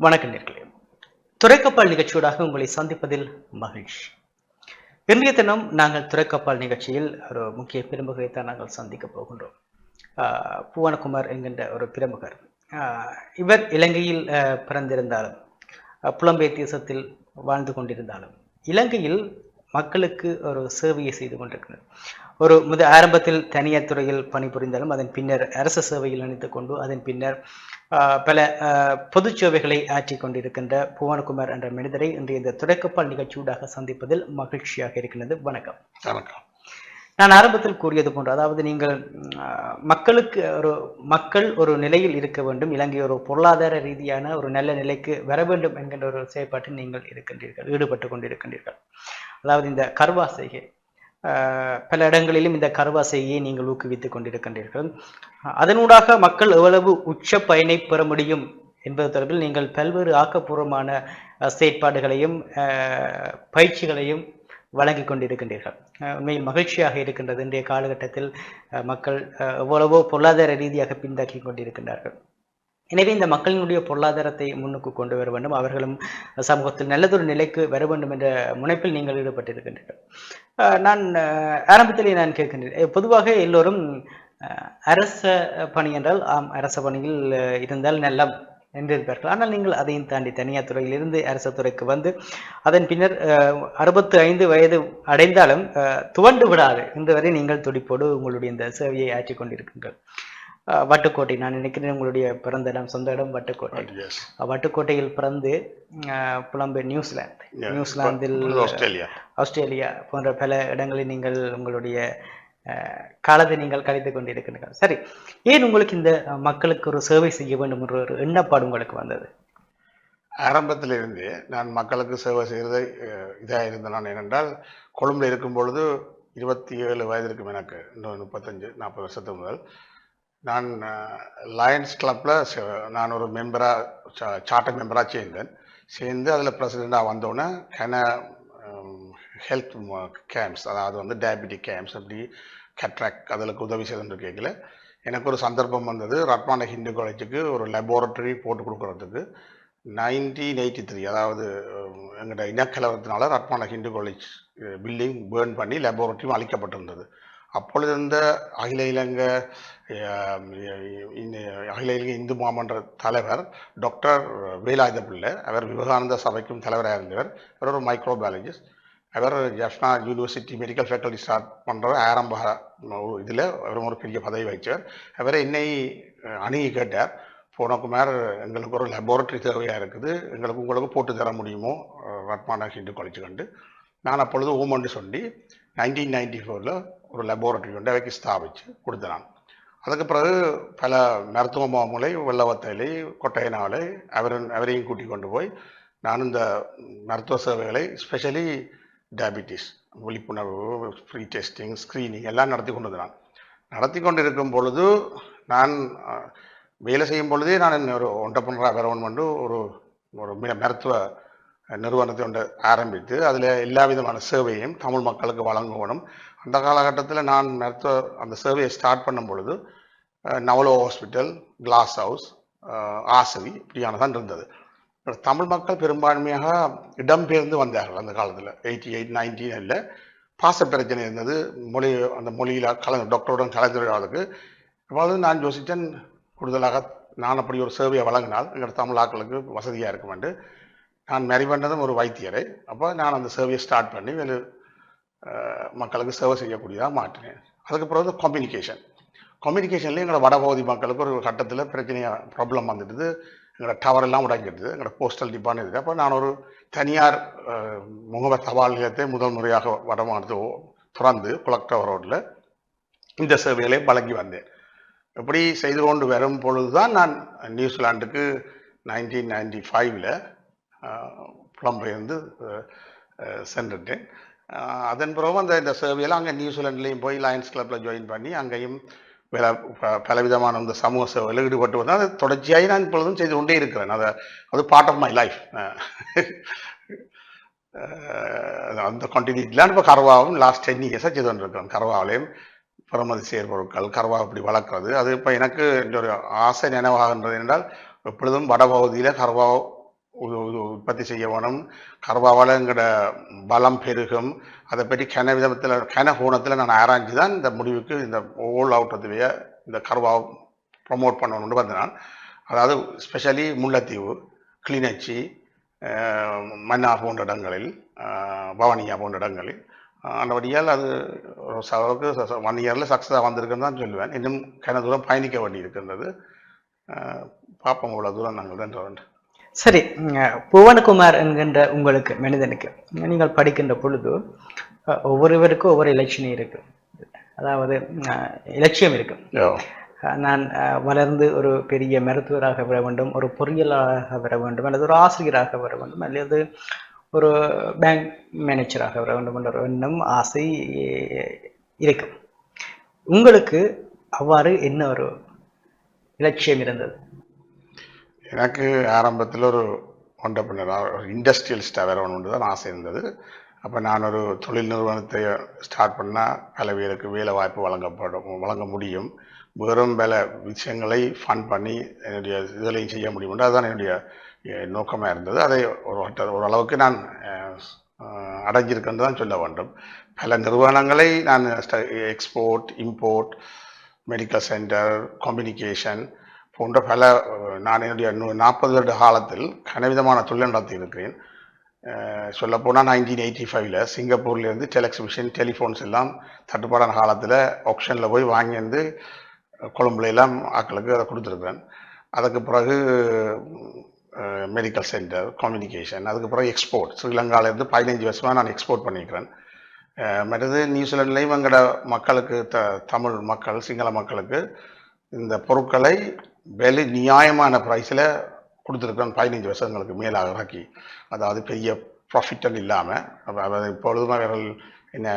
வணக்கம் நேர்களே. துறைக்கப்பால் நிகழ்ச்சியோடாக உங்களை சந்திப்பதில் மகிழ்ச்சி. இன்றைய தினம் நாங்கள் துறைக்கப்பால் நிகழ்ச்சியில் ஒரு முக்கிய பிரமுகரை தான் நாங்கள் சந்திக்க போகின்றோம். ஆஹ் புவனகுமார் என்கின்ற ஒரு பிரமுகர். ஆஹ் இவர் இலங்கையில் பிறந்திருந்தாலும் புலம்பெயர் தேசத்தில் வாழ்ந்து கொண்டிருந்தாலும் இலங்கையில் மக்களுக்கு ஒரு சேவையை செய்து கொண்டிருக்கிறார். ஒரு முத ஆரம்பத்தில் தனியார் துறையில் பணிபுரிந்தாலும் அதன் பின்னர் அரசு சேவையில் இணைத்துக் கொண்டு அதன் பின்னர் பல பொதுச் சேவைகளை ஆற்றிக் கொண்டிருக்கின்ற புவனகுமார் என்ற மனிதரை இன்றைய இந்த துடைக்கப்பால் நிகழ்ச்சியூடாக சந்திப்பதில் மகிழ்ச்சியாக இருக்கின்றது. வணக்கம். வணக்கம். நான் ஆரம்பத்தில் கூறியது போன்று அதாவது நீங்கள் மக்களுக்கு ஒரு மக்கள் ஒரு நிலையில் இருக்க வேண்டும் இலங்கை ஒரு பொருளாதார ரீதியான ஒரு நல்ல நிலைக்கு வர வேண்டும் என்கின்ற ஒரு செயற்பாட்டில் நீங்கள் இருக்கின்றீர்கள் ஈடுபட்டு கொண்டிருக்கின்றீர்கள். அதாவது இந்த கருவா செய்கை பல இடங்களிலும் இந்த கருவாசையை நீங்கள் ஊக்குவித்துக் கொண்டிருக்கின்றீர்கள். அதனூடாக மக்கள் எவ்வளவு உச்ச பயனை பெற முடியும் என்பது தொடர்பில் நீங்கள் பல்வேறு ஆக்கப்பூர்வமான செயற்பாடுகளையும் பயிற்சிகளையும் வழங்கி கொண்டிருக்கின்றீர்கள். உண்மையில் மகிழ்ச்சியாக இருக்கின்றது இன்றைய காலகட்டத்தில் மக்கள் எவ்வளவோ பொருளாதார ரீதியாக பின்தாக்கி கொண்டிருக்கின்றார்கள். எனவே இந்த மக்களினுடைய பொருளாதாரத்தை முன்னுக்கு கொண்டு வர வேண்டும். அவர்களும் சமூகத்தில் நல்லதொரு நிலைக்கு வர வேண்டும் என்ற முனைப்பில் நீங்கள் ஈடுபட்டிருக்கின்றீர்கள். நான் ஆரம்பத்திலே நான் கேட்கின்றேன். பொதுவாக எல்லோரும் அஹ், அரச பணி என்றால் ஆம் அரச பணியில் இருந்தால் நல்லம் என்றிருப்பார்கள். ஆனால் நீங்கள் அதையும் தாண்டி தனியார் துறையிலிருந்து அரசு துறைக்கு வந்து அதன் பின்னர் அறுபத்து ஐந்து வயது அடைந்தாலும் அஹ், துவண்டு விடாது. இன்று வரை நீங்கள் துடிப்போடு உங்களுடைய இந்த சேவையை ஆற்றிக் கொண்டிருக்கீர்கள் வட்டுக்கோட்டை. நான் நினைக்கிறேன் உங்களுடைய பிறந்த இடம் சொந்த இடம் வட்டுக்கோட்டை. Yes. வட்டுக்கோட்டையில் பிறந்து புலம்பெயர் நியூசிலாந்து. நியூசிலாந்தில் ஆஸ்திரேலியா. ஆஸ்திரேலியா போன்ற பல இடங்களில் நீங்கள் உங்களுடைய காலத்தை நீங்கள் கழித்து கொண்டிருக்கிறீர்கள். சரி ஏன் உங்களுக்கு இந்த மக்களுக்கு ஒரு சேவை செய்ய வேண்டும் என்ற ஒரு எண்ணப்பாடு உங்களுக்கு வந்தது? ஆரம்பத்திலிருந்து நான் மக்களுக்கு சேவை செய்கிறது இதாக இருந்தேன் நான் ஏனென்றால் கொழும்பில் இருக்கும் பொழுது இருபத்தி ஏழு வயது இருக்கும் எனக்கு இன்னும் முப்பத்தஞ்சு நாற்பது வருஷத்துக்கு முதல் நான் லயன்ஸ் கிளப்பில் நான் ஒரு மெம்பராக சார்ட்டர் மெம்பராக சேர்ந்தேன். சேர்ந்து அதில் பிரசிடெண்ட்டாக வந்தோடனே கன ஹெல்த் கேம்ப்ஸ் அதாவது வந்து டயபெட்டிக் கேம்ப்ஸ் அப்படி கட்ராக் அதில் உதவி செய்து கேட்கல. எனக்கு ஒரு சந்தர்ப்பம் வந்தது. ரத்மான ஹிந்து காலேஜுக்கு ஒரு லெபார்ட்டரி போட்டு கொடுக்குறதுக்கு. நைன்டீன் எயிட்டி த்ரீ அதாவது எங்கள்கிட்ட இனக்கலவரத்தினால ரத்மான ஹிந்து காலேஜ் பில்டிங் பேர்ன் பண்ணி லெபார்ட்டரியும் அழிக்கப்பட்டிருந்தது அப்பொழுது இருந்த அகில இலங்கை அகில இலங்கை இந்து மாமன்ற தலைவர் டாக்டர் வேலாயுத பிள்ளை அவர் விவேகானந்த சபைக்கும் தலைவராக இருந்தவர் அவர் ஒரு மைக்ரோபயாலஜிஸ்ட் அவர் Jaffna university medical faculty start பண்ணுற ஆரம்ப இதில் அவர் ஒரு பெரிய பதவி வகித்தவர் அவர் என்னை அணுகி கேட்டார். போனக்குமார் எங்களுக்கு ஒரு லெபார்ட்டரி தேவையாக இருக்குது. எங்களுக்கு உங்களுக்கு போட்டு தர முடியுமோ? ரத்மானா ஹிந்து காலேஜ் கண்டு. நான் அப்பொழுது ஓமன்னு சொல்லி நைன்டீன் நைன்டி ஃபோரில் ஒரு லெபோரட்டரி ஒன்றை அவைக்கு ஸ்தாபித்து கொடுத்தினான். அதுக்கு பிறகு பல மருத்துவ மாமுலை வெள்ளவத்தையிலை கொட்டையனாலை அவரும் அவரையும் கூட்டி கொண்டு போய் நான் இந்த மருத்துவ சேவைகளை ஸ்பெஷலி டயபிட்டிஸ் விழிப்புணர்வு ஃப்ரீ டெஸ்டிங் ஸ்க்ரீனிங் எல்லாம் நடத்தி கொண்டு வந்தேன். நடத்தி கொண்டு இருக்கும் பொழுது நான் வேலை செய்யும் பொழுதே நான் ஒரு ஒன்றப்பன்ற வரவன் வந்து ஒரு ஒரு மருத்துவ நிறுவனத்தை ஒன்று ஆரம்பித்து அதில் எல்லா விதமான சேவையும் தமிழ் மக்களுக்கு வழங்கணும் அந்த காலகட்டத்தில் நான் மருத்துவ அந்த சேவையை ஸ்டார்ட் பண்ணும் பொழுது நவலோ ஹாஸ்பிட்டல் கிளாஸ் ஹவுஸ் ஆசவி இப்படியானதான் இருந்தது. தமிழ் மக்கள் பெரும்பான்மையாக இடம்பெயர்ந்து வந்தார்கள் அந்த காலத்தில். எயிட்டி எயிட் நைன்டீனில் பாச பிரச்சனை இருந்தது. மொழி அந்த மொழியில் கலந்து டாக்டருடன் கலந்துரையாடுறதுக்கு அப்பொழுது நான் யோசித்தேன் கூடுதலாக நான் அப்படி ஒரு சேவையை வழங்கினால் எங்கள் தமிழ் ஆக்களுக்கு வசதியாக இருக்கும் என்று நான் மேரி பண்ணதும் ஒரு வைத்தியரை. அப்போ நான் அந்த சர்வீஸ் ஸ்டார்ட் பண்ணி வெளி மக்களுக்கு சேவை செய்யக்கூடியதாக மாற்றினேன். அதுக்கு பிறகு கம்யூனிகேஷன் கம்யூனிகேஷன்லேயும் எங்களோட வடபகுதி மக்களுக்கு ஒரு கட்டத்தில் பிரச்சனையாக ப்ராப்ளம் வந்துடுது. எங்களோட டவர் எல்லாம் உடைஞ்சிடுது. எங்களோட போஸ்டல் டிபார்ட்மெண்ட் இருக்குது அப்போ நான் ஒரு தனியார் முகவர் தபால் நிலையத்தை முதல் முறையாக வடமானது திறந்து குளக்டவர் ரோட்டில் இந்த சேவைகளை வழங்கி வந்தேன். இப்படி செய்து கொண்டு வரும் பொழுது தான் நான் நியூசிலாண்டுக்கு நைன்டீன் நைன்டி ஃபைவ்ல புலம்பெயர்ந்து சென்றுட்டேன். அதன் பிறகு அந்த இந்த சேவையெல்லாம் அங்கே நியூசிலாண்ட்லேயும் போய் லயன்ஸ் கிளப்பில் ஜாயின் பண்ணி அங்கேயும் பல ப- பலவிதமான இந்த சமூக சேவையில் ஈடுபட்டு வந்தேன். அதை தொடர்ச்சியாக நான் இப்பொழுதும் செய்து கொண்டே இருக்கிறேன். அதை அது பார்ட் ஆஃப் மை லைஃப் அந்த கண்டினியூட்டிலாம் இப்போ கரவாவும் லாஸ்ட் டென் இயர்ஸாக செய்து கொண்டிருக்கிறேன். கரவாவிலையும் பிறமதி செயற்பொருட்கள் கரவா இப்படி வளர்க்குறது. அது இப்போ எனக்கு ஒரு ஆசை நினைவாகின்றது என்றால் எப்பொழுதும் வடபகுதியில் கரவா உற்பத்தி செய்ய வேணும். கர்வாவளங்கிற பலம் பெருகும். அதை பற்றி கன விதத்தில் கன கோணத்தில் நான் ஆராய்ஞ்சு தான் இந்த முடிவுக்கு இந்த ஓல் அவுட்டத்துலேயே இந்த கர்வாவை ப்ரொமோட் பண்ணணும்னு பார்த்தேன் நான் அதாவது ஸ்பெஷலி முல்லைத்தீவு கிளிநொச்சி மன்னார் போன்ற இடங்களில் பவானியா போன்ற இடங்களில். அஹ், அது ஒரு அளவுக்கு ஒன் இயரில் சக்ஸஸாக வந்திருக்குன்னு தான் சொல்லுவேன். இன்னும் கன தூரம் பயணிக்க வேண்டி இருக்கின்றது பார்ப்போம் இவ்வளோ தூரம் நாங்கள் தான் வேண்டும் சரி புவனகுமார் என்கின்ற உங்களுக்கு மனிதனுக்கு நீங்கள் படிக்கின்ற பொழுது ஒவ்வொருவருக்கும் ஒவ்வொரு இலட்சியம் இருக்கு. அதாவது இலட்சியம் இருக்கு. நான் வளர்ந்து ஒரு பெரிய மருத்துவராக வர வேண்டும் ஒரு பொறியியலாக வர வேண்டும் அல்லது ஒரு ஆசிரியராக வர வேண்டும் அல்லது ஒரு பேங்க் மேனேஜராக வர வேண்டும் என்ற எண்ணம் ஆசை இருக்கும் உங்களுக்கு அவ்வாறு என்ன ஒரு இலட்சியம் இருந்தது? எனக்கு ஆரம்பத்தில் ஒரு ஒன்றப்பினர் ஒரு இண்டஸ்ட்ரியல் வேற ஒன்று தான் ஆசை இருந்தது அப்போ நான் ஒரு தொழில் நிறுவனத்தை ஸ்டார்ட் பண்ணால் பல பேருக்கு வேலை வாய்ப்பு வழங்கப்படும் வழங்க முடியும். வெறும் பல விஷயங்களை ஃபன் பண்ணி என்னுடைய இதிலையும் செய்ய முடியும் அதுதான் என்னுடைய நோக்கமாக இருந்தது. அதை ஒரு ஓரளவுக்கு நான் அஹ், அடைஞ்சிருக்கேன்னு தான் சொல்ல வேண்டும். பல நிறுவனங்களை நான் export import medical centre communication போன்ற பல நான் என்னுடைய நாற்பது வருட காலத்தில் கனவிதமான தொழில் நடத்தி இருக்கிறேன். சொல்லப்போனால் நைன்டீன் எயிட்டி ஃபைவ்ல சிங்கப்பூர்லேருந்து டெலெக்ஸிபிஷன் டெலிஃபோன்ஸ் எல்லாம் தட்டுப்பாடான காலத்தில் ஆப்ஷனில் போய் வாங்கி வந்து கொழும்புல எல்லாம் ஆட்களுக்கு அதை கொடுத்துருக்குறேன். அதுக்கு பிறகு மெடிக்கல் சென்டர் கம்யூனிகேஷன் அதுக்கு பிறகு எக்ஸ்போர்ட் ஸ்ரீலங்காவிலேருந்து பதினஞ்சு வருஷமாக நான் எக்ஸ்போர்ட் பண்ணியிருக்கிறேன். மற்றது நியூசிலாண்ட்லேயும் எங்களோட மக்களுக்கு த தமிழ் மக்கள் சிங்கள மக்களுக்கு இந்த பொருட்களை விலை நியாயமான ப்ரைஸில் கொடுத்துருக்கோம் பதினஞ்சு வருஷங்களுக்கு மேலாக ஆக்கி அதாவது பெரிய ப்ராஃபிட்டல் இல்லாமல் இப்பொழுதுமே அவர்கள் என்ன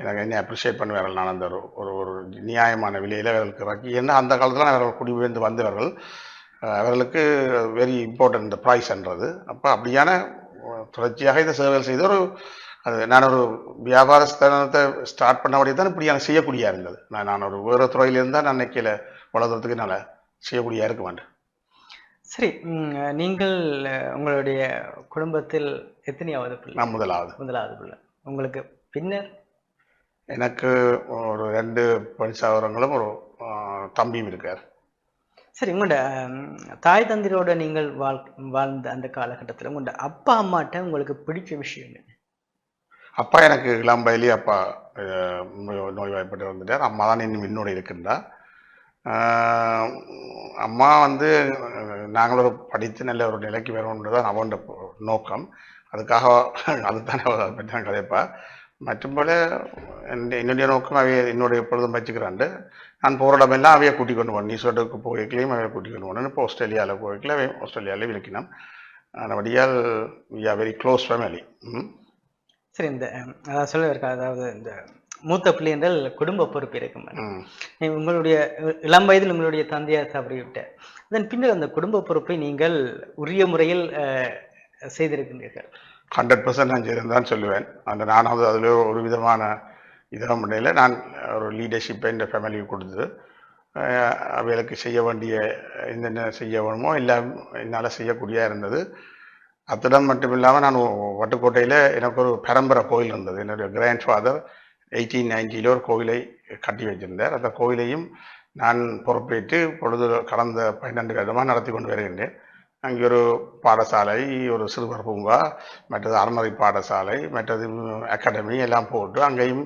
எனக்கு என்ன அப்ரிஷியேட் பண்ணுவார்கள் நான் அந்த ஒரு ஒரு நியாயமான விலையில் அவர்களுக்கு இறக்கி. ஏன்னா அந்த காலத்தில் அவர்கள் குடிபெயர்ந்து வந்தவர்கள் அவர்களுக்கு வெரி இம்பார்ட்டன்ட் இந்த ப்ரைஸ்ன்றது அப்போ அப்படியான தொடர்ச்சியாக இதை சேவைகள் செய்த ஒரு அது நான் ஒரு வியாபார ஸ்தானத்தை ஸ்டார்ட் பண்ண தான் இப்படியான செய்யக்கூடிய இருந்தது. நான் நான் ஒரு வேறு துறையிலிருந்தால் நான் நினைக்கல வளர்றதுக்கு என்னால் செய்யக்கூடிய இருக்க மாட்டேன் சரி நீங்கள் உங்களுடைய குடும்பத்தில் எத்தனையாவது பிள்ளை? நான் முதலாவது. முதலாவது பிள்ளை. உங்களுக்கு பின்னர்? எனக்கு ஒரு ரெண்டு பெண் சகோதரங்களும் ஒரு தம்பியும் இருக்கார் சரி உங்களோட தாய் தந்தையோட நீங்கள் வாழ் வாழ்ந்த அந்த காலகட்டத்தில் உங்களோட அப்பா அம்மாட்ட உங்களுக்கு பிடிச்ச விஷயம் என்ன? அப்பா எனக்கு இளம் வயலே அப்பா நோய்வாய்ப்பட்டு வந்துட்டார் அம்மா தான் இன்னும் இன்னோட இருக்கின்றா ஆஹ், அம்மா வந்து நாங்கள் ஒரு படித்து நல்ல ஒரு நிலைக்கு வரணுன்றது தான் அவனோட நோக்கம். அதுக்காக அதுதானே அதை பற்றி நான் கதைப்பா மற்றும்போல என்னுடைய என்னுடைய நோக்கம் அவைய என்னுடைய எப்பொழுதும் வச்சுக்கிறாண்டு. நான் போகிற இடமெல்லாம் அவையை கூட்டிக் கொண்டு போனேன். நீசோட்டுக்கு போய்க்கலையும் அவையை கூட்டிக் கொண்டு போனேன். இப்போ ஆஸ்திரேலியாவில் போய்க்கல அவை ஆஸ்திரேலியாவில் விளக்கினோம். அதபடியால் we are very close family hmm? சரி இந்த அதாவது சொல்ல இருக்கா அதாவது இந்த மூத்த பிள்ளை என்றால் குடும்ப பொறுப்பு இருக்கும் உங்களுடைய இளம் வயதில் உங்களுடைய தந்தையார் தவறிவிட்டார் அதன் பின்னர் அந்த குடும்ப பொறுப்பை நீங்கள் உரிய முறையில் செய்திருக்கின்றீர்கள். ஹண்ட்ரட் பர்சன்ட் நான் செய்திருந்தான் சொல்லுவேன். அந்த நானாவது அதில் ஒரு விதமான இதாக முறையில் நான் ஒரு லீடர்ஷிப்பை இந்த ஃபேமிலிக்கு கொடுத்து அவைகளுக்கு செய்ய வேண்டிய என்னென்ன செய்ய வேணுமோ எல்லாம் என்னால் செய்யக்கூடியா இருந்தது. அத்துடன் மட்டும் இல்லாமல் நான் வட்டுக்கோட்டையில் எனக்கு ஒரு பரம்பரை கோயில் இருந்தது. என்னுடைய கிராண்ட் ஃபாதர் எயிட்டீன் நைன்டியில் ஒரு கோயிலை கட்டி வச்சிருந்தார் அந்த கோயிலையும் நான் பொறுப்பேற்று பொழுது கடந்த பன்னெண்டு வருடமாக நடத்தி கொண்டு வருகின்றேன். அங்கே ஒரு பாடசாலை ஒரு சிறுவர் பூங்கா மற்றது அறநறை பாடசாலை மற்றது அகாடமி எல்லாம் போட்டு அங்கேயும்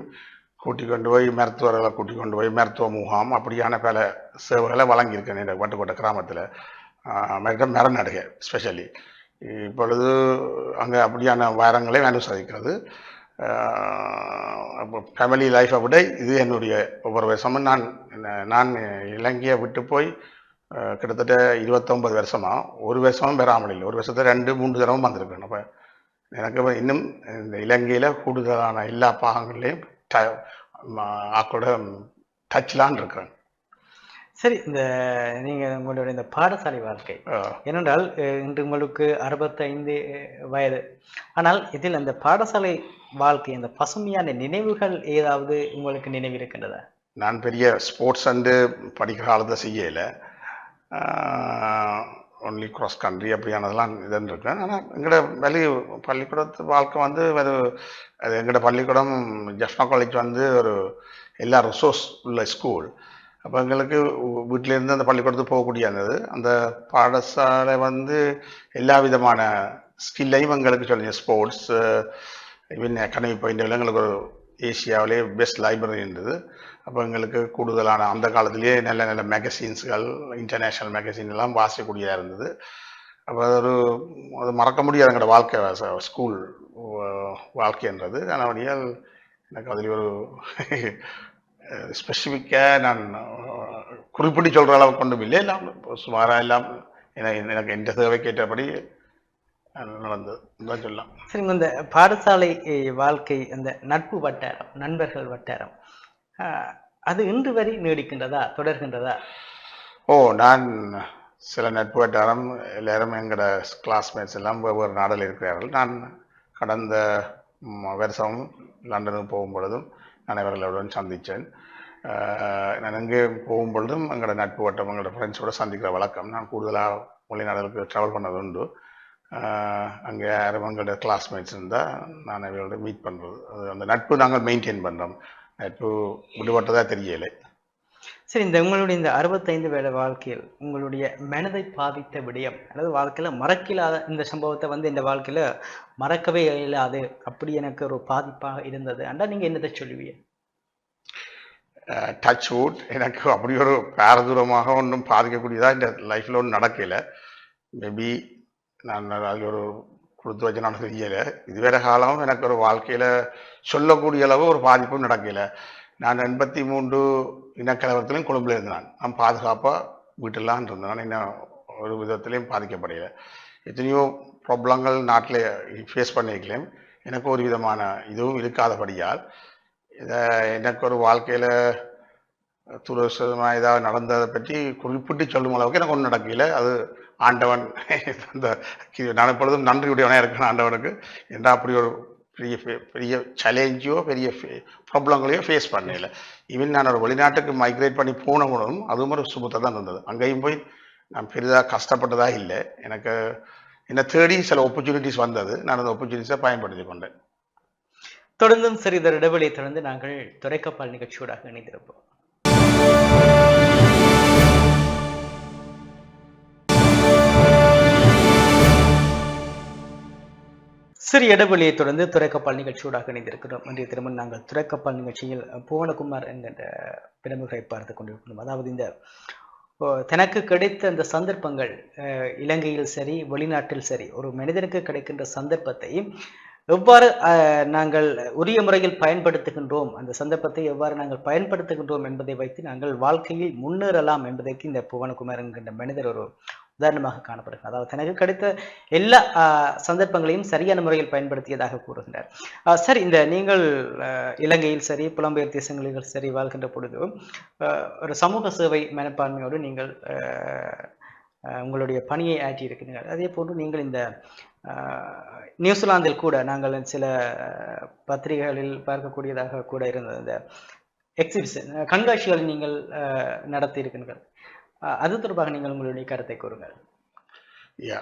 கூட்டி கொண்டு போய் மருத்துவர்களை கூட்டி கொண்டு போய் மருத்துவ முகாம் அப்படியான பல சேவைகளை வழங்கியிருக்கேன் இந்த வட்டுக்கோட்டை கிராமத்தில். மற்ற மரநடுகை ஸ்பெஷலி இப்பொழுது அங்கே அப்படியான வாரங்களை அனுசரிக்கிறது சாதிக்கிறது ஃபேமிலி லைஃப்பை விட இது என்னுடைய ஒவ்வொரு வருஷமும் நான் நான் இலங்கையை விட்டு போய் கிட்டத்தட்ட இருபத்தொன்பது வருஷமா ஒரு வருஷமும் பெறாமல் இல்லை. ஒரு வருஷத்தை ரெண்டு மூன்று தடவை வந்திருக்கேன் அப்போ எனக்கு இன்னும் இந்த இலங்கையில் கூடுதலான எல்லா பாகங்கள்லையும் ட ஆக்களோட டச்லான் இருக்கிறேன். சரி இந்த நீங்க உங்களுடைய இந்த பாடசாலை வாழ்க்கை. ஏனென்றால் இன்று உங்களுக்கு அறுபத்தைந்து வயது. ஆனால் இதில் அந்த பாடசாலை வாழ்க்கை அந்த பசுமையான நினைவுகள் ஏதாவது உங்களுக்கு நினைவிருக்கின்றதா? நான் பெரிய ஸ்போர்ட்ஸ் அண்டு படிக்கிற காலத்தை செய்யலை. ஒன்லி cross கண்ட்ரி அப்படியானதெல்லாம் இதுன்னு இருக்கேன். ஆனால் எங்களோட வெளி பள்ளிக்கூடத்து வாழ்க்கை வந்து ஒரு அது எங்களோட பள்ளிக்கூடம் ஜஃப்னா காலேஜ் வந்து ஒரு எல்லா ரிசோர்ஸ் உள்ள ஸ்கூல் அப்போ எங்களுக்கு வீட்டிலேருந்து அந்த பள்ளிக்கூடத்துக்கு போகக்கூடிய இருந்தது அந்த பாடசாலை வந்து எல்லா விதமான ஸ்கில்லையும் எங்களுக்கு சொல்லுங்க ஸ்போர்ட்ஸ் ஈவன் அகாடமி பாயிண்ட் எங்களுக்கு ஒரு ஏசியாவிலே பெஸ்ட் லைப்ரரி இருந்தது. அப்போ எங்களுக்கு கூடுதலான அந்த காலத்திலேயே நல்ல நல்ல மேகசின்ஸ்கள் இன்டர்நேஷ்னல் மேகசின் எல்லாம் வாசிக்கக்கூடியதாக இருந்தது. அப்போ அது ஒரு அது மறக்க முடியாத எங்களோட வாழ்க்கை ஸ்கூல் வாழ்க்கைன்றது ஆனால் எனக்கு அதில் ஒரு ஸ்பெசிஃபிக்காக நான் குறிப்பிட்டு சொல்கிற அளவுக்கு கொண்டும் இல்லை. எல்லாம் சுமாராக எல்லாம் எனக்கு எனக்கு எந்த தேவைக்கு நடந்தது. தான் சொல்லலாம். சரிங்க இந்த பாடசாலை வாழ்க்கை அந்த நட்பு வட்டாரம் நண்பர்கள் வட்டாரம் அது இன்று வரை நீடிக்கின்றதா தொடர்கின்றதா? ஓ நான் சில நட்பு வட்டாரம் எல்லாரும் எங்களோட கிளாஸ்மேட்ஸ் எல்லாம் வெவ்வேறு நாடில் இருக்கிறார்கள். நான் கடந்த வருஷம் லண்டனுக்கு போகும் பொழுதும் நான் இவர்களுடன் சந்தித்தேன். நான் எங்கே போகும் பொழுதும் எங்களோட நட்பு வட்டம் எங்களோட ஃப்ரெண்ட்ஸோட சந்திக்கிற வழக்கம். நான் கூடுதலாக வெளிநாடுகளுக்கு ட்ராவல் பண்ணது உண்டு. அங்கே யாரும் எங்களோட கிளாஸ்மேட்ஸ் இருந்தால் நான் இவர்களோட மீட் பண்ணுறது அந்த நட்பு நாங்கள் மெயின்டைன் பண்ணுறோம் நட்பு விடுபட்டதாக தெரியலை. சரி இந்த உங்களுடைய இந்த அறுபத்தைந்து வேலை வாழ்க்கையில் உங்களுடைய மனதை பாதித்த விடயம் அல்லது வாழ்க்கையில மறக்கில்லாத இந்த சம்பவத்தை வந்து இந்த வாழ்க்கையில மறக்கவே இயலாது அப்படி எனக்கு ஒரு பாதிப்பாக இருந்தது. அண்டா நீங்க என்னதை சொல்லுவீங்க? டச் வுட் எனக்கு அப்படி ஒரு பாரதூரமாக ஒன்றும் பாதிக்கக்கூடியதாக இந்த லைஃப்பில் ஒன்றும் நடக்கலை. மேபி நான் அது ஒரு கொடுத்து வச்சு நான் செய்யலை இதுவரை காலம் எனக்கு ஒரு வாழ்க்கையில் சொல்லக்கூடிய அளவு ஒரு பாதிப்பும் நடக்கலை. நான் எண்பத்தி மூன்று இனக்கலவரத்திலையும் கொழும்பில் இருந்தேன். நான் பாதுகாப்பாக வீட்டிலாம் இருந்தேன். நான் இன்னும் ஒரு விதத்திலையும் பாதிக்கப்படையில எத்தனையோ ப்ராப்ளங்கள் நாட்டில் ஃபேஸ் பண்ணிக்கலையும் எனக்கு ஒரு விதமான இதுவும் இருக்காதபடியால் இதை எனக்கு ஒரு வாழ்க்கையில் துரசமாக ஏதாவது நடந்ததை பற்றி குறிப்பிட்டு சொல்லும் அளவுக்கு எனக்கு ஒன்றும் நடக்கல. அது ஆண்டவன். அந்த நான் எப்பொழுதும் நன்றியுடையவனாக இருக்கேன் ஆண்டவனுக்கு. ஏன்னா அப்படி ஒரு பெரிய பெரிய சேலஞ்சோ பெரிய ப்ராப்ளங்களையோ ஃபேஸ் பண்ணல. ஈவன் நான் ஒரு வெளிநாட்டுக்கு மைக்ரேட் பண்ணி போன மூலம் அதுவும் ஒரு சுபத்தை தான் இருந்தது அங்கேயும் போய் நான் பெரிதாக கஷ்டப்பட்டதாக இல்லை. எனக்கு என்னை தேடி சில ஆப்பர்ச்சுனிட்டிஸ் வந்தது. நான் அந்த ஆப்பர்ச்சுனிட்டிஸை பயன்படுத்தி கொண்டேன். தொடர்ந்தும் சிறிதர் இடைவெளியை தொடர்ந்து நாங்கள் துறைக்கப்பால் நிகழ்ச்சியோடாக இணைந்திருப்போம். சிறு இடைவெளியை தொடர்ந்து துறைக்கப்பால் நிகழ்ச்சியோடாக இணைந்திருக்கிறோம். இன்றைய திருமணம் நாங்கள் துறைக்கப்பால் நிகழ்ச்சியில் புவனகுமார் என்கின்ற பிரமுகரை பார்த்து கொண்டிருக்கிறோம். அதாவது இந்த தனக்கு கிடைத்த அந்த சந்தர்ப்பங்கள் அஹ், இலங்கையில் சரி வெளிநாட்டில் சரி ஒரு மனிதனுக்கு கிடைக்கின்ற சந்தர்ப்பத்தை எவ்வாறு அஹ், நாங்கள் உரிய முறையில் பயன்படுத்துகின்றோம் அந்த சந்தர்ப்பத்தை எவ்வாறு நாங்கள் பயன்படுத்துகின்றோம் என்பதை வைத்து நாங்கள் வாழ்க்கையில் முன்னேறலாம் என்பதற்கு இந்த புவனகுமார் என்கின்ற மனிதர் ஒரு உதாரணமாக காணப்படுகிறது. அதாவது தனக்கு கிடைத்த எல்லா சந்தர்ப்பங்களையும் சரியான முறையில் பயன்படுத்தியதாக கூறுகின்றார். சார் இந்த நீங்கள் இலங்கையில் சரி புலம்பெயர் தேசங்களில் சரி வாழ்கின்ற பொழுது ஒரு சமூக சேவை மனப்பான்மையோடு நீங்கள் உங்களுடைய பணியை ஆற்றி இருக்கிறீர்கள் அதே போன்று நீங்கள் இந்த நியூசிலாந்தில் கூட நாங்கள் சில பத்திரிகைகளில் பார்க்கக்கூடியதாக கூட இருந்தது. இந்த எக்ஸிபிஷன் கண்காட்சிகளை நீங்கள் நடத்தி இருக்கின்றீர்கள். அது தொடர்பாக நீங்கள் உங்களுடைய கருத்தை கூறுங்கள். யா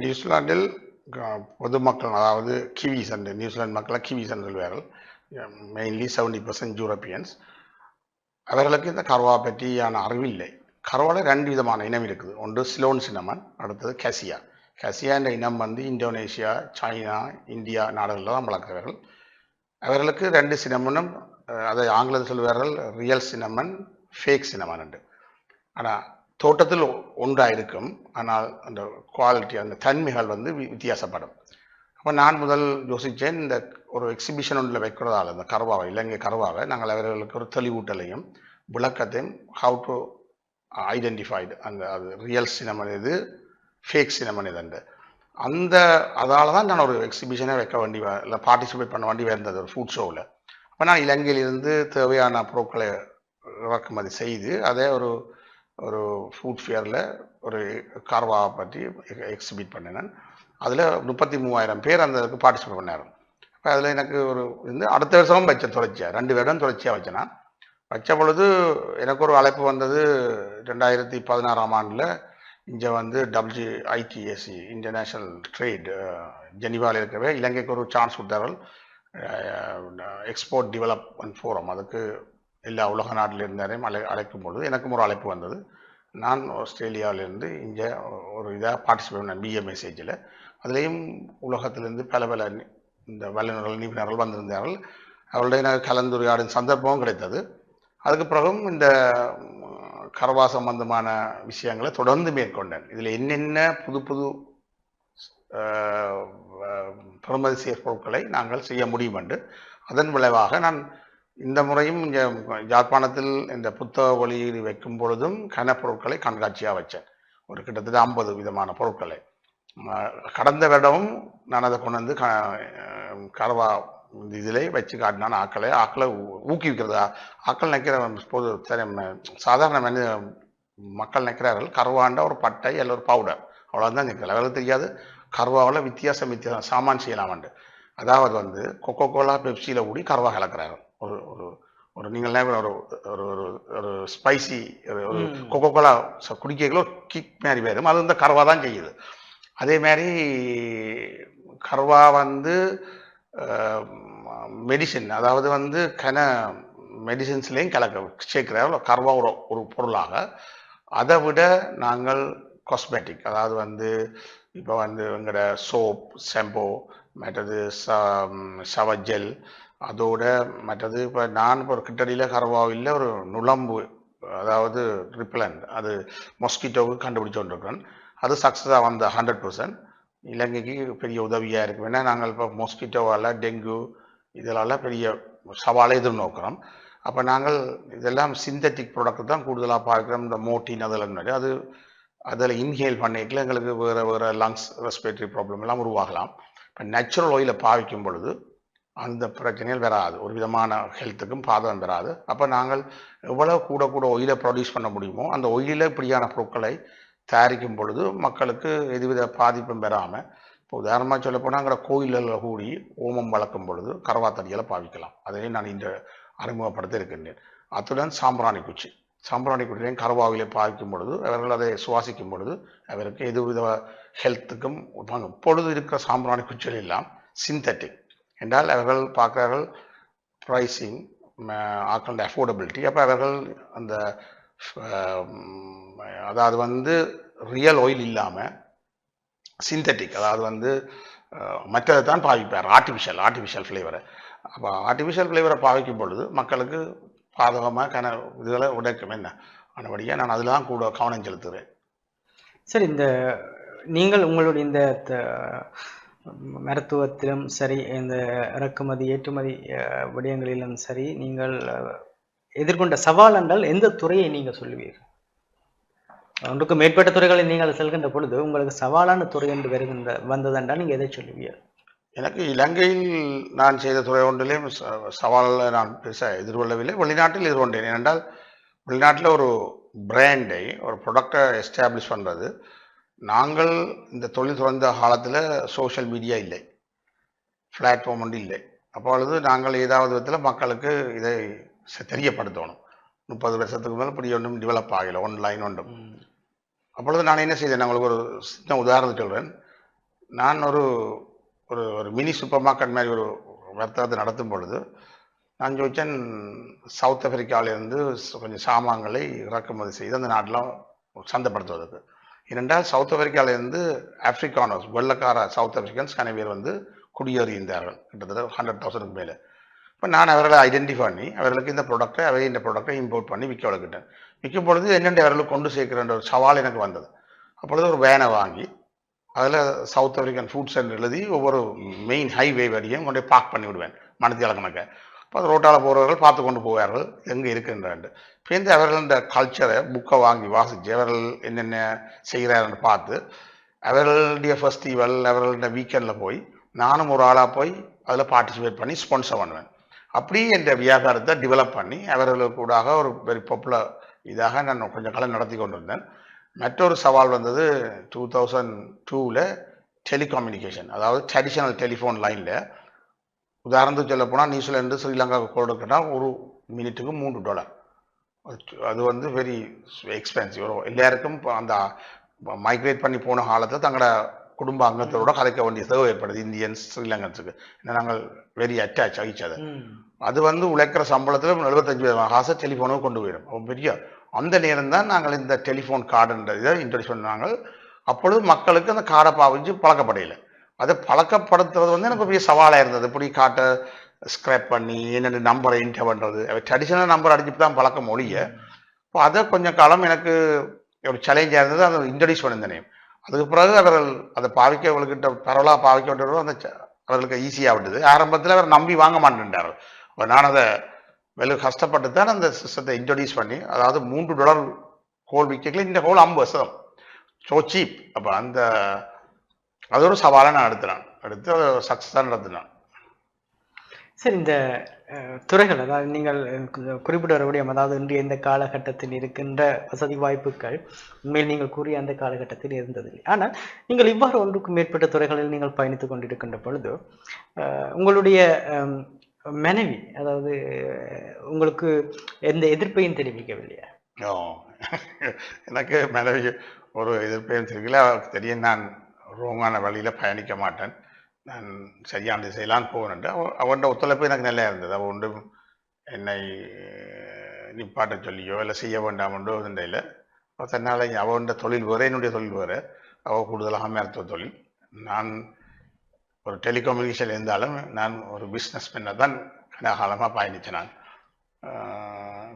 நியூசிலாந்தில் பொதுமக்கள் அதாவது கிவிஸ் அண்ட் நியூசிலாந்து மக்களை கிவிஸ் என்று சொல்வார்கள் மெயின்லி செவன்டி பர்சன்ட் யூரோப்பியன்ஸ் அவர்களுக்கு இந்த கர்வா பற்றியான அறிவில்லை கர்வாவில் ரெண்டு விதமான இனம் இருக்குது. ஒன்று சிலோன் சினமன் அடுத்தது கசியா. கசியா என்ற இனம் வந்து இந்தோனேஷியா சைனா இந்தியா நாடுகளில் தான் வளர்க்கிறவர்கள். அவர்களுக்கு ரெண்டு சினமனும் அதை ஆங்கிலத்தில் சொல்வார்கள் ரியல் சினமன் ஃபேக் சினமன் என்று. ஆனால் தோட்டத்தில் ஒன்றாக இருக்கும் ஆனால் அந்த குவாலிட்டி அந்த தன்மைகள் வந்து வி- வித்தியாசப்படும். அப்போ நான் முதல் யோசித்தேன் இந்த ஒரு எக்ஸிபிஷன் ஒன்றில் வைக்கிறதால இந்த கருவாவை இலங்கை கருவாவை நாங்கள் அவர்களுக்கு ஒரு தெளிவூட்டலையும் விளக்கத்தையும் ஹவு டு ஐடென்டிஃபைடு அந்த அது ரியல் சினிமன் இது ஃபேக் சினிமன் இதுண்டு அந்த அதால் தான் நான் ஒரு எக்ஸிபிஷனே வைக்க வேண்டி இல்லை பார்ட்டிசிபேட் பண்ண வேண்டி இருந்தது ஒரு ஃபுட் ஷோவில் அப்போ நான் இலங்கையிலிருந்து தேவையான பொருட்களை இறக்குமதி செய்து அதை ஒரு ஒரு ஃபுட் ஃபேரில் ஒரு கார்வாவை பற்றி எக்ஸிபிட் பண்ணினேன். அதில் முப்பத்தி மூவாயிரம் பேர் அந்த இதுக்கு பார்ட்டிசிபேட் பண்ணாரு. அப்போ அதில் எனக்கு ஒரு வந்து அடுத்த வருஷமும் வச்சேன் தொடர்ச்சியாக ரெண்டு வருடம் தொடர்ச்சியாக வச்சேன். வச்ச பொழுது எனக்கு ஒரு அழைப்பு வந்தது ரெண்டாயிரத்தி பதினாறாம் ஆண்டில் இங்கே வந்து டபிள்யூ ஐடிஎஸ்சி இன்டர்நேஷ்னல் ட்ரேட் ஜெனிவாவில் இருக்கவே இலங்கைக்கு ஒரு சான்ஸ் கொடுத்தார்கள். எக்ஸ்போர்ட் டெவலப்மெண்ட் ஃபோரம் அதுக்கு எல்லா உலக நாட்டிலிருந்தாரையும் அழை அழைக்கும் பொழுது எனக்கும் ஒரு அழைப்பு வந்தது. நான் ஆஸ்திரேலியாவிலேருந்து இங்கே ஒரு இதாக பார்ட்டிசிபேட் பண்ணேன் பிஏ மெசேஜில் அதுலேயும் உலகத்திலேருந்து பல பல இந்த வல்லுநர்கள் நிபுணர்கள் வந்திருந்தார்கள். அவருடைய எனக்கு கலந்துரையாடும் சந்தர்ப்பமும் கிடைத்தது. அதுக்கு பிறகும் இந்த கரவா சம்பந்தமான விஷயங்களை தொடர்ந்து மேற்கொண்டேன். இதில் என்னென்ன புது புது பெருமதி அஹ், பொருட்களை நாங்கள் செய்ய முடியும் என்று அதன் விளைவாக நான் இந்த முறையும் இங்கே யாழ்ப்பாணத்தில் இந்த புத்தக வெளியீடு வைக்கும் பொழுதும் கனப்பொருட்களை கண்காட்சியாக வச்சேன். ஒரு கிட்டத்தட்ட ஐம்பது விதமான பொருட்களை. கடந்த வருடமும் நான் அதை கொண்டு வந்து க கரவா இதிலே வச்சு காட்டினான். ஆக்களை ஆக்களை ஊக்குவிக்கிறது ஆக்கள் நினைக்கிற பொது சாதாரண மனித மக்கள் நினைக்கிறார்கள் கருவாண்ட ஒரு பட்டை அல்ல ஒரு பவுடர் அவ்வளோதான் நிற்கல அவர்களுக்கு தெரியாது. கருவாவில் வித்தியாசம் வித்தியாசம். சாமான் செய்யலாமண்டு அதாவது வந்து கொக்கோ கோலா பெப்சியில் ஊடி கருவா கலக்கிறார்கள் ஒரு ஒரு ஒரு நீங்கள் ஒரு ஒரு ஒரு ஒரு ஸ்பைசி ஒரு. கொக்கோ கோலா குடிக்கல ஒரு கிக் மாதிரி வரும் அது இந்த கருவா தான் செய்யுது. அதே மாதிரி கர்வா வந்து மெடிசின் அதாவது வந்து கன மெடிசின்ஸ்லேயும் கலக்க சேர்க்கிற கர்வா ஒரு ஒரு பொருளாக. அதை விட நாங்கள் காஸ்மெட்டிக் அதாவது வந்து இப்போ வந்து எங்களோட சோப் ஷாம்போ மற்றது ச ஜெல் அதோட மற்றது இப்போ நான் இப்போ ஒரு கிட்டடியில் கரவாவில் ஒரு நுளம்பு அதாவது ரிப்பலண்ட் அது மொஸ்கிட்டோவுக்கு கண்டுபிடிச்சு கொண்டிருக்கிறேன் அது சக்ஸஸாக வந்த ஹண்ட்ரட் பர்சன்ட் இலங்கைக்கு பெரிய உதவியாக இருக்கும். ஏன்னா நாங்கள் இப்போ மொஸ்கிட்டோவால் டெங்கு இதெல்லாம் பெரிய சவாலை எதிர்நோக்கிறோம். அப்போ நாங்கள் இதெல்லாம் சிந்தட்டிக் ப்ராடக்ட் தான் கூடுதலாக பார்க்குறோம். இந்த மோட்டின் அதெல்லாம் முன்னாடி. அது அதில் இன்ஹேல் பண்ணிக்கல எங்களுக்கு வேறு வேறு லங்ஸ் ரெஸ்பிரேட்டரி ப்ராப்ளம் எல்லாம் உருவாகலாம். இப்போ நேச்சுரல் ஆயிலை பாவிக்கும் பொழுது அந்த பிரச்சனைகள் வராது. ஒரு விதமான ஹெல்த்துக்கும் பாதகம் வராது. அப்போ நாங்கள் எவ்வளோ கூட கூட ஒயிலை ப்ரொடியூஸ் பண்ண முடியுமோ அந்த ஒயிலில் இப்படியான பொருட்களை தயாரிக்கும் பொழுது மக்களுக்கு எதுவித பாதிப்பும் பெறாமல் இப்போ உதாரணமாக சொல்லப்போனால் அங்கே கோயில்களில் கூடி ஓமம் வளர்க்கும் பொழுது கரவாத்தடிகளை பாவிக்கலாம். அதை நான் இன்று அறிமுகப்படுத்த இருக்கின்றேன் அத்துடன் சாம்பிராணி குச்சி. சாம்பிராணி குடிலையும் கரவாவிலே பாய்க்கும் பொழுது அவர்கள் அதை சுவாசிக்கும் பொழுது அவருக்கு எதுவித ஹெல்த்துக்கும் பொழுது இப்பொழுது இருக்கிற சாம்பிராணி குச்சிகள் எல்லாம் சிந்தட்டிக் என்றால் அவர்கள் பார்க்கிறார்கள் ப்ரைஸிங் ஆக்கள் அஃபோர்டபிலிட்டி அப்போ அவர்கள் அந்த அதாவது வந்து ரியல் ஆயில் இல்லாமல் சிந்தட்டிக் அதாவது வந்து மற்றதை தான் பாவிப்பார். ஆர்டிஃபிஷியல் ஆர்டிஃபிஷியல் ஃப்ளேவரை அப்போ ஆர்டிஃபிஷியல் ஃப்ளேவரை பாவிக்கும் பொழுது மக்களுக்கு பாதகமாக கன இதுகளை உடைக்கும். என்ன? ஆனபடியாக நான் அதில் தான் கூட கவனம் செலுத்துகிறேன் சரி இந்த நீங்கள் உங்களுடைய இந்த த- மருத்துவத்திலும் சரி இந்த இறக்குமதி ஏற்றுமதி விடயங்களிலும் சரி நீங்கள் எதிர்கொண்ட சவால் என்றால் எந்த துறையை நீங்கள் சொல்லுவீர்கள்? ஒன்றுக்கு மேற்பட்ட துறைகளில் நீங்கள் செல்கின்ற பொழுது உங்களுக்கு சவாலான துறை என்று வருகின்ற வந்ததென்றால் நீங்கள் எதை சொல்லுவீர்கள்? எனக்கு இலங்கையில் நான் செய்த துறை ஒன்றிலையும் ச- சவாலை நான் பெருசாக எதிர்கொள்ளவில்லை. வெளிநாட்டில் எதிர்கொண்டேன் ஏனென்றால் வெளிநாட்டில் ஒரு பிராண்டை ஒரு ப்ராடக்டை எஸ்டாப்ளிஷ் பண்ணுறது நாங்கள் இந்த தொழில் தொடர்ந்த காலத்தில் சோஷியல் மீடியா இல்லை. பிளாட்ஃபார்ம் ஒன்று இல்லை. அப்பொழுது நாங்கள் ஏதாவது விதத்தில் மக்களுக்கு இதை தெரியப்படுத்தணும். முப்பது வருஷத்துக்கு மேலே இப்படி ஒன்றும் டெவலப் ஆகலை. ஒன்லைன் ஒன்றும். அப்பொழுது நான் என்ன செய்தேன்? நான் உங்களுக்கு ஒரு சின்ன உதாரணம் சொல்கிறேன் நான் ஒரு ஒரு ஒரு மினி சூப்பர் மார்க்கெட் மாதிரி ஒரு வர்த்தகத்தை நடத்தும் பொழுது நான் யோசித்தேன் சவுத் ஆப்பிரிக்காவிலிருந்து கொஞ்சம் சாமான்களை இறக்குமதி செய்து அந்த நாட்டில் சந்தைப்படுத்துவதற்கு. ஏனென்றால் சவுத் ஆப்பிரிக்காவிலேருந்து ஆப்பிரிக்கானோஸ் வெள்ளக்கார சவுத் ஆப்பிரிக்கன்ஸ் கனவேர் வந்து குடியேறியிருந்தார்கள். கிட்டத்தட்ட ஹண்ட்ரட் தௌசண்ட்க்கு மேலே. இப்போ நான் அவர்களை ஐடென்டிஃபை பண்ணி அவர்களுக்கு இந்த ப்ராடக்ட்டை அவை இந்த ப்ராடக்ட்டை இம்போர்ட் பண்ணி விற்க வளர்க்கிட்டேன். விற்கும் பொழுது என்னென்ன அவர்களுக்கு கொண்டு சேர்க்கிற ஒரு சவால் எனக்கு வந்தது. அப்பொழுது ஒரு வேனை வாங்கி அதில் சவுத் ஆஃப்ரிக்கன் ஃபுட் சென்டர் எழுதி ஒவ்வொரு மெயின் ஹைவே வரையும் கொண்டு பார்க் பண்ணி விடுவேன். மனத்தியால கணக்க அப்போ ரோட்டால் போகிறவர்கள் பார்த்து கொண்டு போவார்கள். எங்கே இருக்குன்றாண்டு. பேருந்து அவர்கள் இந்த கல்ச்சரை புக்கை வாங்கி வாசித்து அவர்கள் என்னென்ன செய்கிறாருன்னு பார்த்து அவர்களுடைய ஃபெஸ்டிவல் அவர்களுடைய வீக்கெண்டில் போய் நானும் ஒரு ஆளாக போய் அதில் பார்ட்டிசிபேட் பண்ணி ஸ்பான்சர் பண்ணுவேன். அப்படி என்ற வியாபாரத்தை டெவலப் பண்ணி அவர்களுக்கு கூடாக ஒரு வெரி பாப்புலர் இதாக நான் கொஞ்சம் காலம் நடத்தி கொண்டிருந்தேன். மற்றொரு சவால் வந்தது டூ தௌசண்ட் டூவில் டெலிகம்யூனிகேஷன் அதாவது ட்ரெடிஷனல் டெலிஃபோன் லைனில் உதாரணத்துக்கு சொல்ல போனால் நியூசிலாந்து ஸ்ரீலங்காவுக்கு கொடுக்கனா ஒரு மினிட்டுக்கு மூன்று டாலர் அது வந்து வெரி எக்ஸ்பென்சிவ் எல்லாருக்கும் இப்போ அந்த மைக்ரேட் பண்ணி போன காலத்தில் தங்களோட குடும்ப அங்கத்தோட கலைக்க வேண்டிய தேவை ஏற்படுது இந்தியன்ஸ் ஸ்ரீலங்கன்ஸுக்கு. ஏன்னா நாங்கள் வெரி அட்டாச் ஆகிச்சது. அது வந்து உழைக்கிற சம்பளத்தில் எழுபத்தஞ்சு காசை டெலிஃபோனுக்கு கொண்டு போயிடும். பெரிய அந்த நேரம் தான் நாங்கள் இந்த டெலிஃபோன் கார்டுன்ற இதை இன்ட்ரடியூஸ் பண்ணாங்க. அப்பொழுது மக்களுக்கு அந்த கார்டை பாவிச்சு பழக்கப்படையில. அதை பழக்கப்படுத்துறது வந்து எனக்கு பெரிய சவாலாக இருந்தது. இப்படி காட்டை ஸ்க்ராப் பண்ணி என்னென்ன நம்பரை என்டர் பண்ணுறது ட்ரெடிஷனல் நம்பர் அடிச்சுட்டு தான் பழக்கம் ஒழிய இப்போ அதை கொஞ்சம் காலம் எனக்கு ஒரு சேலஞ்சாக இருந்தது. அதை இன்ட்ரடியூஸ் பண்ணியிருந்தேன். அதுக்கு பிறகு அவர்கள் அதை பாவிக்க அவர்கிட்ட பரவலாக பாவிக்க வேண்டியவர்கள் அந்த அவர்களுக்கு ஈஸியாக விட்டது. ஆரம்பத்தில் அவர் நம்பி வாங்க மாட்டேன்றார் நான் அதை வெகு கஷ்டப்பட்டு தான் அந்த சிஸ்டத்தை இன்ட்ரடியூஸ் பண்ணி அதாவது மூன்று டாலர் கோல் விற்கல இந்த கோல் ஐம்பது சதம். ஸோ சீப் அப்போ அந்த அது ஒரு சவாலை நான் எடுத்துனேன் எடுத்து அதை சக்ஸஸ் தான் சரி இந்த துறைகள் அதாவது நீங்கள் அஹ், குறிப்பிட்ட வரக்கூடிய அதாவது இன்றைய இந்த காலகட்டத்தில் இருக்கின்ற வசதி வாய்ப்புகள் உண்மையில் நீங்கள் கூறிய அந்த காலகட்டத்தில் இருந்ததில்லை. ஆனால் நீங்கள் இவ்வாறு ஒன்றுக்கும் மேற்பட்ட துறைகளில் நீங்கள் பயணித்துக் கொண்டிருக்கின்ற பொழுது உங்களுடைய மனைவி அதாவது உங்களுக்கு எந்த எதிர்ப்பையும் தெரிவிக்கவில்லையா? எனக்கு மனைவி ஒரு எதிர்ப்பையும் தெரியல அவருக்கு தெரியும் நான் ரோங்கான வழியில் பயணிக்க மாட்டேன். நான் சரியான திசையிலான் போகணுன்ட்டு அவ அவன்ட ஒத்துழைப்பு எனக்கு நல்லா இருந்தது. அவன் ஒன்றும் என்னை நிப்பாட்ட சொல்லியோ இல்லை செய்ய வேண்டாம் வேண்டாமன்றோ இல்லை தன்னால் அவன் தொழில் வேறு என்னுடைய தொழில் வேறு. அவள் கூடுதலாக மருத்துவ தொழில். நான் ஒரு டெலிகம்யூனிகேஷன் இருந்தாலும் நான் ஒரு பிஸ்னஸ் மேனாக தான் கனகாலமாக பயணித்தேன் நான்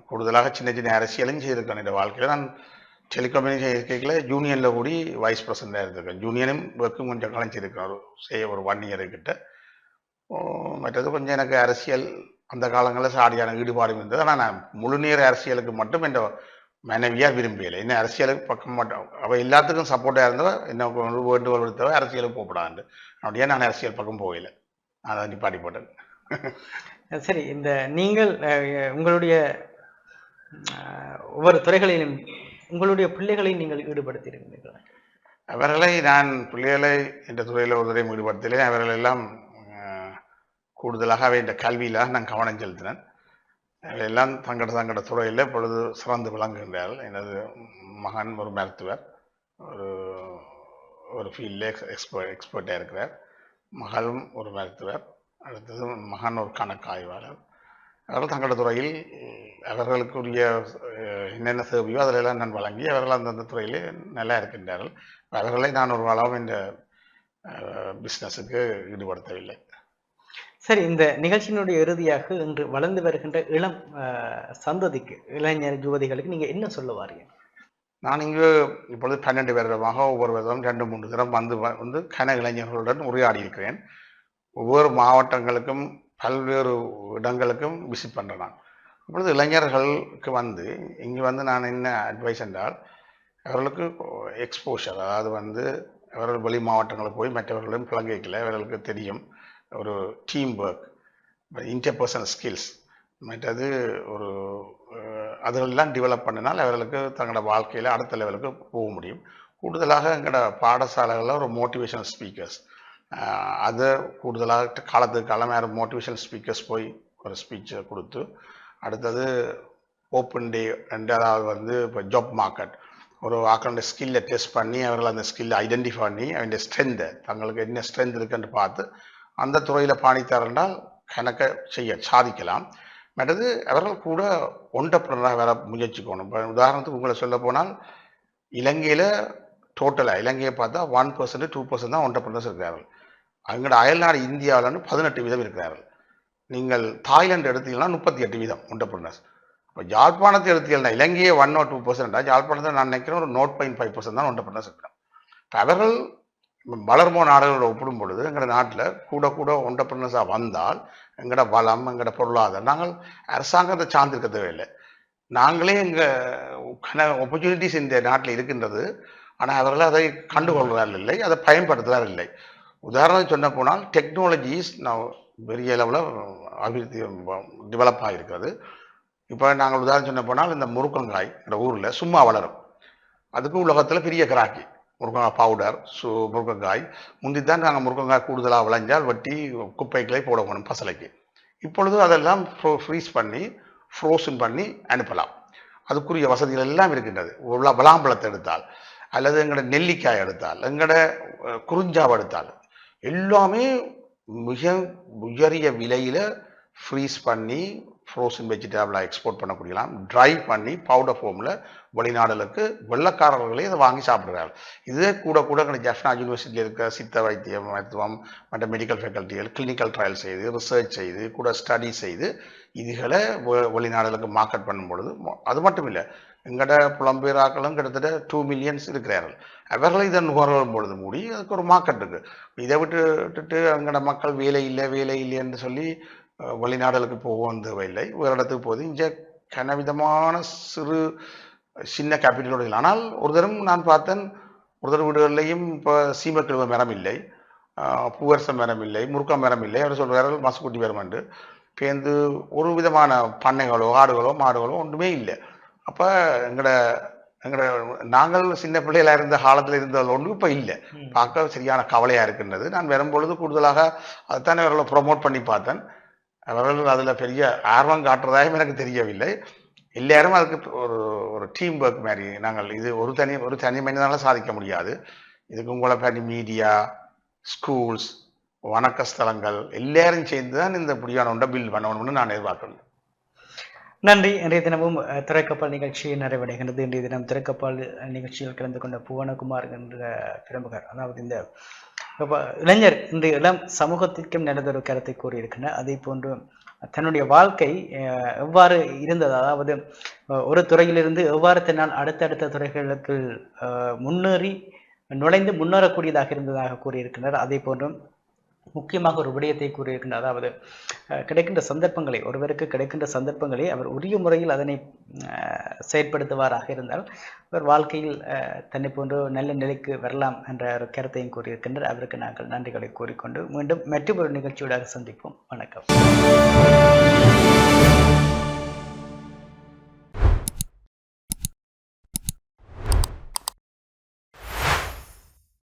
கூடுதலாக சின்ன சின்ன அரசியலும் செய்திருக்கேன். இந்த வாழ்க்கையில் நான் டெலிகம்யூனிகேஷன் இருக்கையில் யூனியனில் கூடி வைஸ் பிரசிடண்டாக இருந்திருக்கேன். ஜூனியனும் ஒர்க்கும் கொஞ்சம் கலைஞ்சிருக்கேன் ஒரு செய்ய ஒரு ஒன் இயருக்கிட்ட மற்றது கொஞ்சம் எனக்கு அரசியல் அந்த காலங்களில் சாடியான ஈடுபாடும் இருந்தது. ஆனால் நான் முழு நேர அரசியலுக்கு மட்டும் என் மனைவியாக விரும்பியலை என்ன அரசியலுக்கு பக்கம் மட்டும் அவள் எல்லாத்துக்கும் சப்போர்ட்டாக இருந்தவ என்ன வேண்டுகோள் விடுத்தவ அரசியலுக்கு போகப்படாது அப்படியே நான் அரசியல் பக்கம் போகல. நான் அதை நிப்பாட்டி போட்டேன் சரி இந்த நீங்கள் உங்களுடைய ஒவ்வொரு துறைகளிலும் உங்களுடைய பிள்ளைகளை நீங்கள் ஈடுபடுத்தியிருக்கிறீர்களா? அவர்களை நான் பிள்ளைகளை என்ற துறையில் ஒரு துறை ஈடுபடுத்தலே அவர்கள் எல்லாம் கூடுதலாக அவை இந்த கல்வியில் நான் கவனம் செலுத்தினேன். எல்லாம் தங்கட தங்கட துறையில் இப்பொழுது சிறந்து விளங்குகின்றார்கள். எனது மகன் ஒரு மருத்துவர். ஒரு ஒரு ஃபீல்டில் எக்ஸ்பர்ட் எக்ஸ்பர்ட்டாக இருக்கிறார். மகளும் ஒரு மருத்துவர். அடுத்தது மகன் ஒரு கணக்காய்வாளர். அவர்கள் தங்களோட துறையில் அவர்களுக்குரிய என்னென்ன சேவையோ அதிலெல்லாம் நான் வழங்கி அவர்கள் அந்தந்த துறையிலே நல்லா இருக்கின்றார்கள். அவர்களை நான் ஒரு வளம் இந்த பிஸ்னஸுக்கு ஈடுபடுத்தவில்லை. சரி இந்த நிகழ்ச்சியினுடைய இறுதியாக இன்று வளர்ந்து வருகின்ற இளம் சந்ததிக்கு இளைஞர் யுவதிகளுக்கு நீங்க என்ன சொல்ல வாரீங்க? நான் இங்கு இப்பொழுது பன்னெண்டு வருடமாக ஒவ்வொரு விதம் ரெண்டு மூன்று தினம் வந்து வந்து கன இளைஞர்களுடன் உரையாடி இருக்கிறேன். ஒவ்வொரு மாவட்டங்களுக்கும் பல்வேறு இடங்களுக்கும் விசிட் பண்ணுறேன் நான் இப்பொழுது இளைஞர்களுக்கு வந்து இங்கே வந்து நான் என்ன அட்வைஸ் என்றால் அவர்களுக்கு எக்ஸ்போஷர் அதாவது வந்து அவர்கள் வெளி மாவட்டங்களுக்கு போய் மற்றவர்களையும் பழகிக்கல அவர்களுக்கு தெரியும். ஒரு டீம் ஒர்க் இன்டர்பர்சனல் ஸ்கில்ஸ் மற்றது ஒரு அதெல்லாம் டெவலப் பண்ணினால் அவர்களுக்கு தங்களோட வாழ்க்கையில் அடுத்த லெவலுக்கு போக முடியும். கூடுதலாக எங்களோட பாடசாலைகளில் ஒரு மோட்டிவேஷனல் ஸ்பீக்கர்ஸ் அதை கூடுதலாக காலத்துக்கு காலம் வேறு மோட்டிவேஷனல் ஸ்பீக்கர்ஸ் போய் ஒரு ஸ்பீச்சை கொடுத்து அடுத்தது ஓப்பன் டே ரெண்டாவது வந்து இப்போ ஜாப் மார்க்கெட் ஒரு ஆக்களுடைய ஸ்கில்லை டெஸ்ட் பண்ணி அவர்கள் அந்த ஸ்கில்லை ஐடென்டிஃபை பண்ணி அவனுடைய ஸ்ட்ரென்த்தை தங்களுக்கு என்ன ஸ்ட்ரென்த் இருக்குன்னு பார்த்து அந்த துறையில் பாணித்தாரென்றால் எனக்கு செய்ய சாதிக்கலாம். மற்றது அவர்கள் கூட ஒன்றப்பினராக வர முயற்சிக்கணும். இப்போ உதாரணத்துக்கு உங்களை சொல்ல போனால் இலங்கையில் டோட்டலாக இலங்கையை பார்த்தா ஒன் பர்சன்ட் டூ பர்சன்ட் தான் ஒன்றப்பினர்ஸ் இருக்கிறார்கள். அங்கோட அயல்நாடு இந்தியாவில்னு பதினெட்டு வீதம் இருக்கிறார்கள். நீங்கள் தாய்லாந்து எடுத்தீங்கன்னா முப்பத்தி எட்டு வீதம் ஒன்றப்பினர்ஸ் இப்போ யாழ்ப்பாணத்தை எடுத்தீங்கன்னா இலங்கையை ஒன் ஓ டூ பர்சன்டா யாழ்ப்பாணத்தை நான் நினைக்கிறேன் ஒரு நோட் பாயிண்ட் ஃபைவ் பர்சன்ட் தான் ஒன்றப்பினர்ஸ் இருக்கிறோம் இப்போ அவர்கள் வளர்மோ நாடுகளோட ஒப்பிடும் பொழுது எங்களோட நாட்டில் கூட கூட ஒன்றப்பினர்ஸாக வந்தால் எங்களோட வளம் எங்களோட பொருளாதாரம் நாங்கள் அரசாங்கத்தை சார்ந்திருக்க தேவையில்லை. நாங்களே எங்கள் ஆப்பர்ச்சுனிட்டிஸ் இந்த நாட்டில் இருக்கின்றது. ஆனால் அவர்கள் அதை கண்டுகொள்கிறார்கள் இல்லை அதை பயன்படுத்துகிறார் இல்லை. உதாரணம் சொன்ன போனால் டெக்னாலஜிஸ் நான் பெரிய அளவில் அபிவிருத்தி டெவலப் ஆகிருக்கிறது இப்போ நாங்கள் உதாரணம் சொன்ன போனால் இந்த முருக்கங்காய் இந்த ஊரில் சும்மா வளரும். அதுக்கும் உலகத்தில் பெரிய கிராக்கி. முருங்கங்காய் பவுடர் சு முருங்கைக்காய் முந்தி தான் நாங்கள் முருங்கங்காய் கூடுதலாக விளைஞ்சால் வட்டி குப்பைகளை போட வேணும் பசலைக்கு. இப்பொழுது அதெல்லாம் ஃப்ரீஸ் பண்ணி ஃப்ரோசன் பண்ணி அனுப்பலாம். அதுக்குரிய வசதிகள் எல்லாம் இருக்கின்றது. உள்ள விளாம்பழத்தை எடுத்தால் அல்லது எங்களோட நெல்லிக்காய் எடுத்தால் எங்களோட குறிஞ்சாவை எடுத்தால் எல்லாமே மிக உயரிய விலையில் ஃப்ரீஸ் பண்ணி ஃப்ரோசன் வெஜிடபிளாக எக்ஸ்போர்ட் பண்ணக்கூடியலாம். ட்ரை பண்ணி பவுடர் ஃபார்மில் வெளிநாடுகளுக்கு வெள்ளக்காரர்களே இதை வாங்கி சாப்பிடுறார்கள் இதே கூட கூட எங்கள் ஜஃப்னா யூனிவர்சிட்டியில் இருக்க சித்த வைத்தியம் மருத்துவம் மற்ற மெடிக்கல் ஃபேக்கல்ட்டிகள் கிளினிக்கல் ட்ரையல் செய்து ரிசர்ச் செய்து கூட ஸ்டடி செய்து இதுகளை வெளிநாடுகளுக்கு மார்க்கெட் பண்ணும் பொழுது அது மட்டும் இல்லை எங்களோட புலம்பெயராக்களும் கிட்டத்தட்ட டூ மில்லியன்ஸ் இருக்கிறார்கள். அவர்களை இதை நுகரும் பொழுது மூடி அதுக்கு ஒரு மார்க்கெட் இருக்குது இதை விட்டு விட்டுட்டு எங்கட மக்கள் வேலை இல்லை வேலை இல்லைன்னு சொல்லி வெளிநாடுகளுக்கு போகவும் தேவையில்லை ஒரு இடத்துக்கு போகுது. இங்கே கனவிதமான சிறு சின்ன கேபிட்டலோடு இல்லை. ஆனால் ஒரு தரம் நான் பார்த்தேன் ஒரு தரம் வீடுகள்லையும் இப்போ சீமக்கிழமை மரம் இல்லை. ஆஹ் பூவரச மரம் இல்லை முருக்க மரம் இல்லை அவர் சொல்கிறார்கள் மசுக்குட்டி மரம் என்று. பேந்து ஒரு விதமான பண்ணைகளோ ஆடுகளோ மாடுகளோ ஒன்றுமே இல்லை. அப்போ எங்களோட எங்களோட நாங்கள் சின்ன பிள்ளைகளா இருந்த காலத்தில் இருந்தது ஒன்று இப்போ இல்லை. பார்க்க சரியான கவலையாக இருக்கின்றது. நான் வரும்பொழுது கூடுதலாக அதைத்தானே அவர்களை ப்ரொமோட் பண்ணி பார்த்தேன். அவர்கள் அதில் பெரிய ஆர்வம் காட்டுறதாகவும் எனக்கு தெரியவில்லை. எல்லாரும் அதுக்கு ஒரு ஒரு டீம் ஒர்க் மாதிரி நாங்கள் இது ஒரு தனி ஒரு தனி மனிதனால சாதிக்க முடியாது. இதுக்கு உங்களை பண்ணி மீடியா ஸ்கூல்ஸ் வணக்க ஸ்தலங்கள் எல்லாரும் சேர்ந்து தான் இந்த இப்படியான ஒன்றை பில் பண்ணணும்னு நான் எதிர்பார்க்கணும் நன்றி. இன்றைய தினமும் அஹ், திரைக்கப்பால் நிகழ்ச்சி நிறைவடைகின்றது இன்றைய தினம் திரைக்கப்பால் நிகழ்ச்சியில் கலந்து கொண்ட புவனகுமார் என்ற பிரமுகர் அதாவது இந்த இளைஞர் இந்த இளம் சமூகத்திற்கும் நல்லதொரு கருத்தை கூறியிருக்கின்றனர் அதே போன்று தன்னுடைய வாழ்க்கை எவ்வாறு இருந்தது? அதாவது ஒரு துறையிலிருந்து எவ்வாறு தன்னால் அடுத்தடுத்த துறைகளுக்கு முன்னேறி நுழைந்து முன்னேறக்கூடியதாக இருந்ததாக கூறியிருக்கின்றனர் அதே போன்றும் முக்கியமாக ஒரு விடயத்தை கூறியிருக்கின்ற அதாவது கிடைக்கின்ற சந்தர்ப்பங்களை ஒருவருக்கு கிடைக்கின்ற சந்தர்ப்பங்களை அவர் உரிய முறையில் அதனை செயற்படுத்துவாராக இருந்தால் அவர் வாழ்க்கையில் தன்னை போன்று நல்ல நிலைக்கு வரலாம் என்ற ஒரு கருத்தையும் கூறியிருக்கின்றார். அவருக்கு நாங்கள் நன்றிகளை கூறிக்கொண்டு மீண்டும் மற்றொரு நிகழ்ச்சியோடாக சந்திப்போம். வணக்கம்.